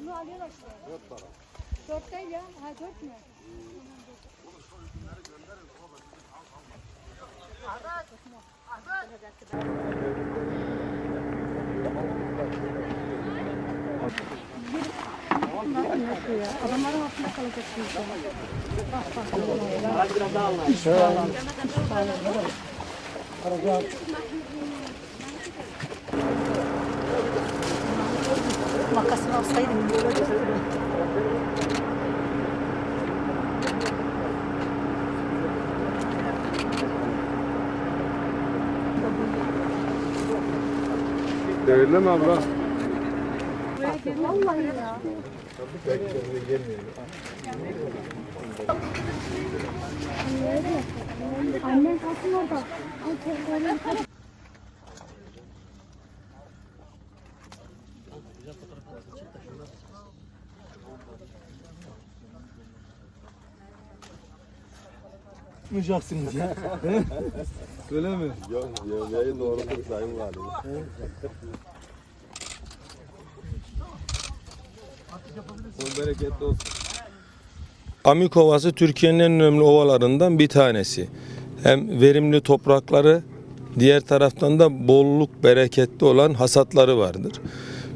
Bunu alıyorlar işte. Dört para. Dört değil ya. Ha dört mü? Adamların altında kalacaksınız. Makasını alsaydım. Değerli mi abla? Vallahi ya. Annen kalsın orada. Ay çocuklarım kalsın. Yapmayacaksınız ya. Öyle mi? Yok, yemeği doğrudur sayın valim. Bol bereketli olsun. Amik Ovası Türkiye'nin en önemli ovalarından bir tanesi. Hem verimli toprakları, diğer taraftan da bolluk bereketli olan hasatları vardır.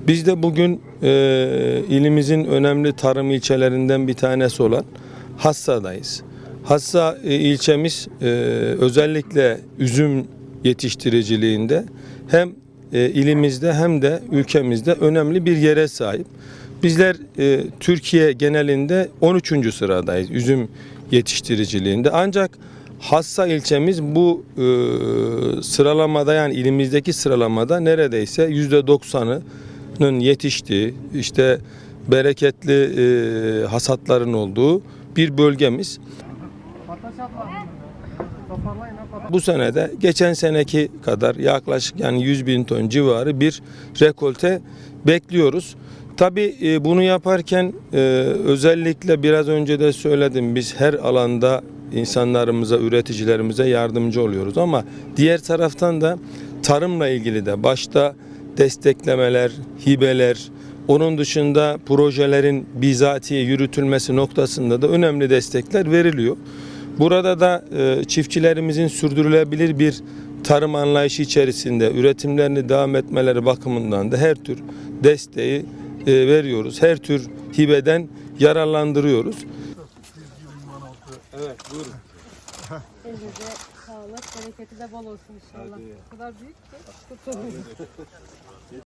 Biz de bugün e, ilimizin önemli tarım ilçelerinden bir tanesi olan Hassa'dayız. Hassa e, ilçemiz e, özellikle üzüm yetiştiriciliğinde hem e, ilimizde hem de ülkemizde önemli bir yere sahip. Bizler Türkiye genelinde 13. sıradayız üzüm yetiştiriciliğinde. Ancak Hassa ilçemiz bu sıralamada yani ilimizdeki sıralamada neredeyse %90'ının yetiştiği işte bereketli hasatların olduğu bir bölgemiz. Bu senede geçen seneki kadar yaklaşık yani 100 bin ton civarı bir rekolte bekliyoruz. Tabi bunu yaparken e, özellikle biraz önce de söyledim biz her alanda insanlarımıza, üreticilerimize yardımcı oluyoruz ama diğer taraftan da tarımla ilgili de başta desteklemeler, hibeler, onun dışında projelerin bizatihi yürütülmesi noktasında da önemli destekler veriliyor. Burada da e, çiftçilerimizin sürdürülebilir bir tarım anlayışı içerisinde üretimlerini devam etmeleri bakımından da her tür desteği e, veriyoruz. Her tür hibeden yararlandırıyoruz. Evet buyurun. Elinize sağlık, bereketi de bol olsun inşallah. O kadar büyük ki.